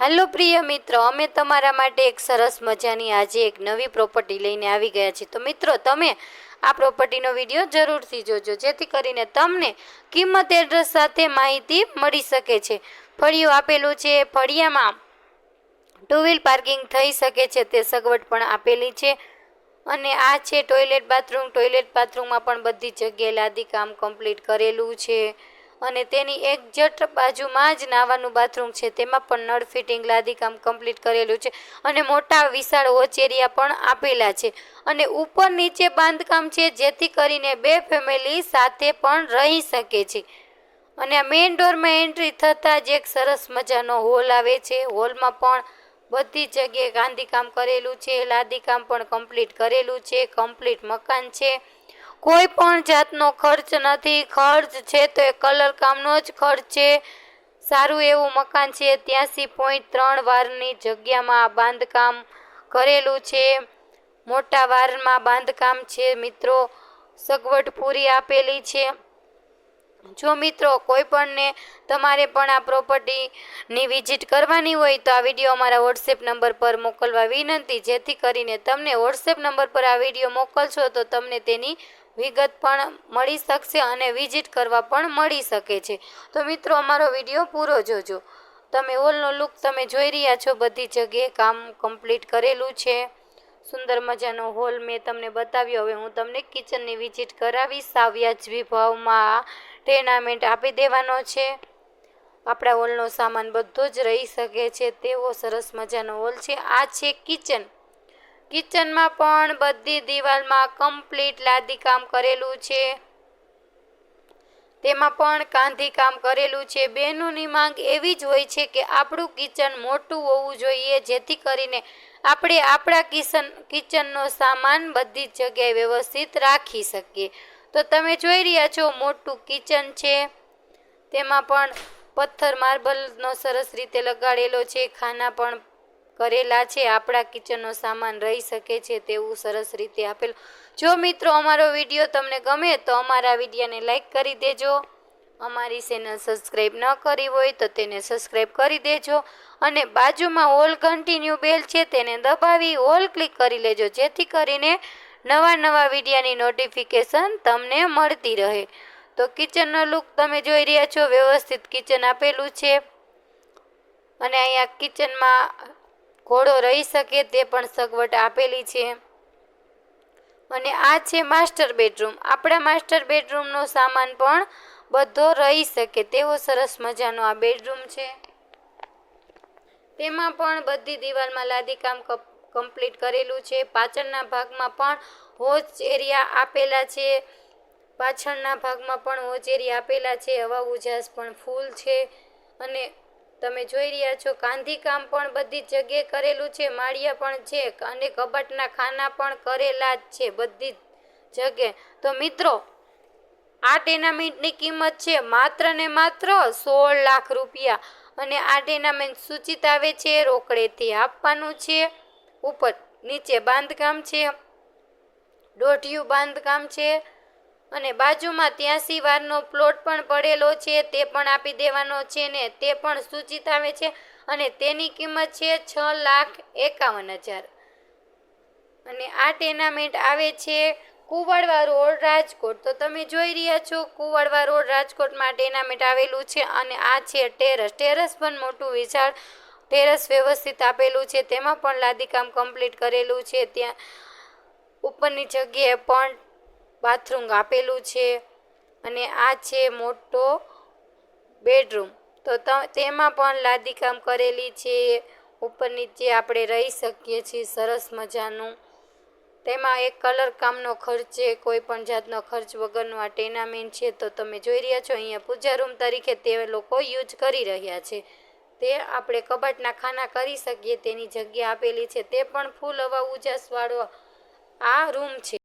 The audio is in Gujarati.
હાલો પ્રિય મિત્રો, અમે તમારા માટે એક સરસ મજાની આજે એક નવી પ્રોપર્ટી લઈને આવી ગયા છીએ. તો મિત્રો, તમે આ પ્રોપર્ટીનો વીડિયો જરૂરથી જોજો, જેથી કરીને તમને કિંમત એડ્રેસ સાથે માહિતી મળી શકે છે. ફળિયું આપેલું છે, ફળિયામાં ટુ વ્હીલ પાર્કિંગ થઈ શકે છે, તે સગવડ પણ આપેલી છે. અને આ છે ટોયલેટ બાથરૂમ ટોયલેટ બાથરૂમમાં પણ બધી જગ્યાએ લાદી કામ કમ્પ્લીટ કરેલું છે. અને તેની એક્ઝેક્ટ બાજુમાં જ નાવાનું બાથરૂમ છે. તેમાં પણ નળ ફિટિંગ, લાદી કામ કમ્પ્લીટ કરેલું છે અને મોટા વિશાળ વોચ પણ આપેલા છે. અને ઉપર નીચે બાંધકામ છે જેથી કરીને બે ફેમિલી સાથે પણ રહી શકે છે. અને આ મેઇન ડોરમાં એન્ટ્રી થતાં જ એક સરસ મજાનો હોલ આવે છે. હોલમાં પણ બધી જગ્યાએ ગાંધીકામ કરેલું છે લાદીકામ પણ કમ્પ્લીટ કરેલું છે, કમ્પ્લીટ મકાન છે. કોઈ પણ જાતનો ખર્ચ નથી. ખર્ચ છે તો એ કલર કામનો જ ખર્ચ છે. સારું એવું મકાન છે. ત્યાંસી પોઈન્ટ ત્રણ વારની જગ્યામાં બાંધકામ કરેલું છે. મોટા વારમાં બાંધકામ છે મિત્રો. સગવડ પૂરી આપેલી છે. જો મિત્રો કોઈ પણને તમારે પણ આ પ્રોપર્ટીની વિઝિટ કરવાની હોય તો આ વીડિયો અમારા વોટ્સએપ નંબર પર મોકલવા વિનંતી. જેથી કરીને તમને વોટ્સએપ નંબર પર આ વીડિયો મોકલશો તો તમને તેની વિગત પણ મળી શકશે અને વિઝિટ કરવા પણ મળી શકે છે. તો મિત્રો, અમારો વીડિયો પૂરો જોજો. તમે હોલનો લુક તમે જોઈ રહ્યા છો, બધી જગ્યાએ કામ કમ્પ્લીટ કરેલું છે. સુંદર મજાનો હોલ મેં તમને બતાવ્યો. હવે હું તમને કિચનની વિઝિટ કરાવીશ. સાવ વ્યાજબી ભાવમાં ટેનામેન્ટ આપી દેવાનો છે. આપણા હોલનો સામાન બધો જ રહી શકે છે. તેવો સરસ મજાનો હોલ છે. આ છે કિચન. કિચનમાં પણ બધી દિવાલમાં કમ્પ્લીટ લાદી કામ કરેલું છે. તેમાં પણ કાંધી કામ કરેલું છે. બહેનોની માંગ એવી જ હોય છે કે આપણું કિચન મોટું હોવું જોઈએ, જેથી કરીને આપણે આપણા કિચન કિચનનો સામાન બધી જ જગ્યાએ વ્યવસ્થિત રાખી શકીએ. તો તમે જોઈ રહ્યા છો, મોટું કિચન છે. તેમાં પણ પથ્થર માર્બલનો સરસ રીતે લગાડેલો છે. ખાના પણ કરેલા છે, આપણા કિચનનો સામાન રહી શકે છે તેવું સરસ રીતે આપેલું. જો મિત્રો અમારો વીડિયો તમને ગમે તો અમારા વિડીયોને લાઇક કરી દેજો. અમારી ચેનલ સબસ્ક્રાઈબ ન કરી હોય તો તેને સબસ્ક્રાઈબ કરી દેજો અને બાજુમાં ઓલ કન્ટિન્યુ બેલ છે તેને દબાવી ઓલ ક્લિક કરી લેજો, જેથી કરીને નવા નવા વિડીયાની નોટિફિકેશન તમને મળતી રહે. તો કિચનનો લુક તમે જોઈ રહ્યા છો, વ્યવસ્થિત કિચન આપેલું છે. અને અહીંયા કિચનમાં ઘોડો રહી શકે તે પણ સગવડ આપેલી છે. અને આ છે માસ્ટર બેડરૂમ. આપણા માસ્ટર બેડરૂમનો સામાન પણ બધો રહી શકે તેવો સરસ મજાનો આ બેડરૂમ છે. તેમાં પણ બધી દિવાલમાં લાદીકામ કમ્પ્લીટ કરેલું છે. પાછળના ભાગમાં પણ હોચ એરિયા આપેલા છે. પાછળના ભાગમાં પણ હોચ એરિયા આપેલા છે. હવા ઉજાસ પણ ફૂલ છે. અને તમે જોઈ રહ્યા છો કાંધીકામ પણ બધી જગ્યાએ કરેલું છે, માળિયા પણ છે, અને કબાટના ખાના પણ કરેલા જ છે બધી જગ્યાએ. તો મિત્રો, આ ટેનામેન્ટની કિંમત છે માત્ર ને માત્ર સોળ લાખ રૂપિયા, અને આ ટેનામેન્ટ સૂચિત આવે છે રોકડેથી આપવાનું છે, ઉપર નીચે બાંધકામ છે, દોઢિયું બાંધકામ છે અને બાજુમાં ત્યાંસી વારનો પ્લોટ પણ પડેલો છે, તે પણ આપી દેવાનો છે ને, તે પણ સૂચિત આવે છે અને તેની કિંમત છે છ લાખ એકાવન હજાર. અને આ ટેનામેન્ટ આવે છે કુવાડવા રોડ, રાજકોટ. તો તમે જોઈ રહ્યા છો, કુવાડવા રોડ, રાજકોટમાં ટેનામેન્ટ આવેલું છે અને આ છે ટેરસ. ટેરસ પણ મોટું વિશાળ ટેરસ વ્યવસ્થિત આપેલું છે, તેમાં પણ લાદીકામ કમ્પ્લીટ કરેલું છે, ત્યાં ઉપરની જગ્યાએ પણ બાથરૂમ આપેલું છે અને આ છે મોટો બેડરૂમ. તો તેમાં પણ લાદીકામ કરેલી છે. ઉપર નીચે આપણે રહી શકીએ છીએ સરસ મજાનું. તેમાં એક કલર કામનો ખર્ચ છે, કોઈ પણ જાતનો ખર્ચ વગરનું આ ટેનામેન્ટ છે. તો તમે જોઈ રહ્યા છો, અહીંયા પૂજા રૂમ તરીકે તે લોકો યુઝ કરી રહ્યા છે. તે આપણે કબાટના ખાના કરી શકીએ, તેની જગ્યા આપેલી છે. તે પણ ફૂલ હવા ઉજાસવાળો આ રૂમ છે.